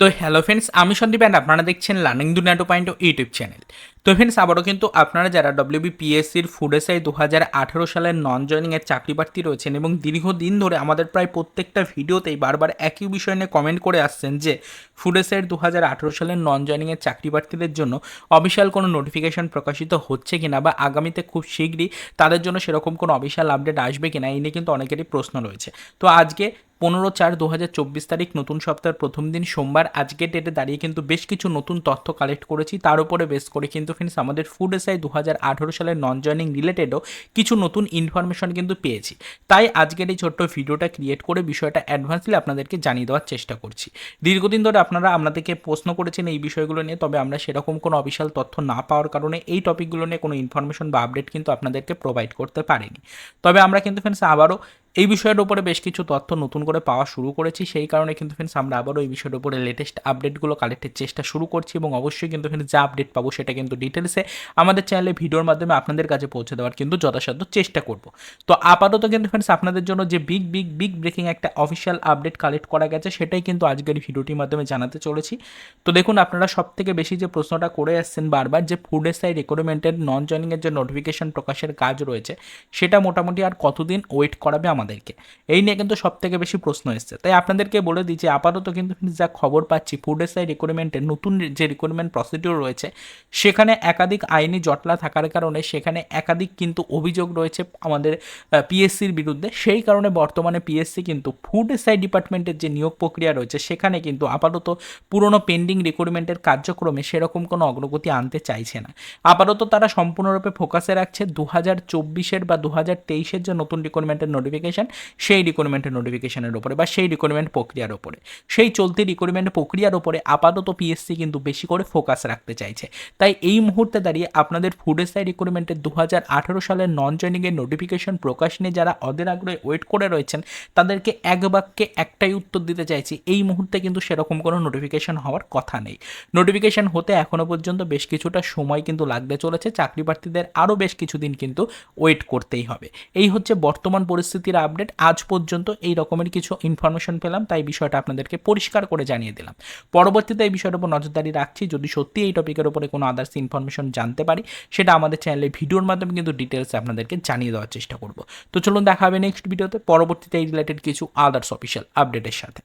তো hello friends আমি Sandeep and আপনারা দেখছেন লার্নিং দুনিয়া টু পয়েন্ট ইউটিউব চ্যানেল তো ফ্রেন্ডস আবারও কিন্তু আপনারা যারা ডব্লিউবিপিএসসির ফুড এসআই দু হাজার আঠেরো সালের নন জয়নিংয়ের চাকরি প্রার্থী রয়েছেন এবং দীর্ঘদিন ধরে আমাদের প্রায় প্রত্যেকটা ভিডিওতেই বারবার একই বিষয় নিয়ে কমেন্ট করে আসছেন যে ফুড দু হাজার আঠেরো সালের নন জয়নিংয়ের চাকরি প্রার্থীদের জন্য অফিসিয়াল কোনো নোটিফিকেশন প্রকাশিত হচ্ছে কিনা বা আগামীতে খুব শীঘ্রই তাদের জন্য সেরকম কোনো অফিসিয়াল আপডেট আসবে কিনা, এই নিয়ে কিন্তু অনেকেরই প্রশ্ন রয়েছে। তো আজকে পনেরো চার দু তারিখ নতুন সপ্তাহের প্রথম দিন সোমবার। আজকের ডেটে দাঁড়িয়ে কিন্তু বেশ কিছু নতুন তথ্য কালেক্ট করেছি। তার উপরে বেস করে কিন্তু ফ্রেন্ডস আমাদের ফুড এসআই দু হাজার আঠেরো সালের নন জয়নিং রিলেটেডও কিছু নতুন ইনফরমেশন কিন্তু পেয়েছি। তাই আজকের এই ছোট্ট ভিডিওটা ক্রিয়েট করে বিষয়টা অ্যাডভান্সলি আপনাদেরকে জানিয়ে দেওয়ার চেষ্টা করছি। দীর্ঘদিন ধরে আপনারা আপনাদেরকে প্রশ্ন করেছেন এই বিষয়গুলো নিয়ে, তবে আমরা সেরকম কোনো অফিসিয়াল তথ্য না পাওয়ার কারণে এই টপিকগুলো নিয়ে কোনো ইনফরমেশন বা আপডেট কিন্তু আপনাদেরকে প্রোভাইড করতে পারিনি। তবে আমরা কিন্তু ফ্রেন্ডস আবারও এই বিষয়ের উপরে বেশ কিছু তথ্য নতুন করে পাওয়া শুরু করেছি। সেই কারণে কিন্তু ফ্রেন্ডস আমরা আবারও এই বিষয়ের উপরে লেটেস্ট আপডেটগুলো কালেক্টের চেষ্টা শুরু করছি এবং অবশ্যই কিন্তু ফ্রেন্ডস যা আপডেট পাবো সেটা কিন্তু ডিটেলসে আমাদের চ্যানেলে ভিডিওর মাধ্যমে আপনাদের কাছে পৌঁছে দেওয়ার কিন্তু যথাসাধ্য চেষ্টা করব। তো আপাতত কিন্তু ফ্রেন্ডস আপনাদের জন্য যে বিগ বিগ বিগ ব্রেকিং একটা অফিসিয়াল আপডেট কালেক্ট করা গেছে, সেটাই কিন্তু আজকের ভিডিওটির মাধ্যমে জানাতে চলেছি। তো দেখুন, আপনারা সব থেকে বেশি যে প্রশ্নটা করে আসছেন বারবার যে ফুড এসআই রিক্রুটমেন্টের নন জয়নিংয়ের যে নোটিফিকেশন প্রকাশের কাজ রয়েছে, সেটা মোটামুটি আর কতদিন ওয়েট করাবে আমাদেরকে। এই নিয়ে কিন্তু সব থেকে বেশি প্রশ্ন এসছে। তাই আপনাদেরকে বলে দিই যে আপাতত কিন্তু যা খবর পাচ্ছি ফুড এসআই রিক্রুটমেন্টের নতুন যে রিক্রুটমেন্ট প্রসিডিওর রয়েছে, সেখানে একাধিক আইনি জটলা থাকার কারণে সেখানে একাধিক কিন্তু অভিযোগ রয়েছে আমাদের পিএসসির বিরুদ্ধে। সেই কারণে বর্তমানে পিএসসি কিন্তু ফুড এসআই ডিপার্টমেন্টের যে নিয়োগ প্রক্রিয়া রয়েছে, সেখানে কিন্তু আপাতত পুরনো পেন্ডিং রিক্রুটমেন্টের কার্যক্রমে সেরকম কোনো অগ্রগতি আনতে চাইছে না। আপাতত তারা সম্পূর্ণরূপে ফোকাসে রাখছে। দু হাজার চব্বিশের বা দু হাজার তেইশের যে নতুন রিক্রুটমেন্টের নোটিফিকেশন সেই রিক্রুটমেন্টের নোটিফিকেশনের ওপরে বা সেই রিক্রুটমেন্ট প্রক্রিয়ার উপরে। সেই চলতি রিক্রুটমেন্ট প্রক্রিয়ার ওপরে আপাতত পিএসসি কিন্তু বেশি করে ফোকাস রাখতে চাইছে। তাই এই মুহূর্তে দাঁড়িয়ে আপনাদের ফুড এসআই রিক্রুটমেন্টের দু হাজার আঠেরো সালের নন জয়নিংয়ের নোটিফিকেশন প্রকাশ নিয়ে যারা অদের আগ্রহে ওয়েট করে রয়েছেন, তাদেরকে এক বাক্যে একটাই উত্তর দিতে চাইছি, এই মুহূর্তে কিন্তু সেরকম কোনো নোটিফিকেশন হওয়ার কথা নেই। নোটিফিকেশন হতে এখনও পর্যন্ত বেশ কিছুটা সময় কিন্তু লাগতে চলেছে চাকরি প্রার্থীদের আরও বেশ কিছুদিন কিন্তু ওয়েট করতেই হবে। এই হচ্ছে বর্তমান পরিস্থিতির আপডেট আজ পর্যন্ত এই রকমের কিছু ইনফরমেশন পেলাম, তাই বিষয়টা আপনাদেরকে পরিষ্কার করে জানিয়ে দিলাম। পরবর্তীতে এই বিষয়ের উপর নজরদারি রাখছি। যদি সত্যি এই টপিকের উপরে কোনো আদার্স ইনফরমেশন জানতে পারি, সেটা আমাদের চ্যানেলে ভিডিওর মাধ্যমে কিন্তু ডিটেলসে আপনাদেরকে জানিয়ে দেওয়ার চেষ্টা করব। তো চলুন দেখা হবে নেক্সট ভিডিওতে পরবর্তীতে এই রিলেটেড কিছু আদার্স অফিসিয়াল আপডেটের সাথে।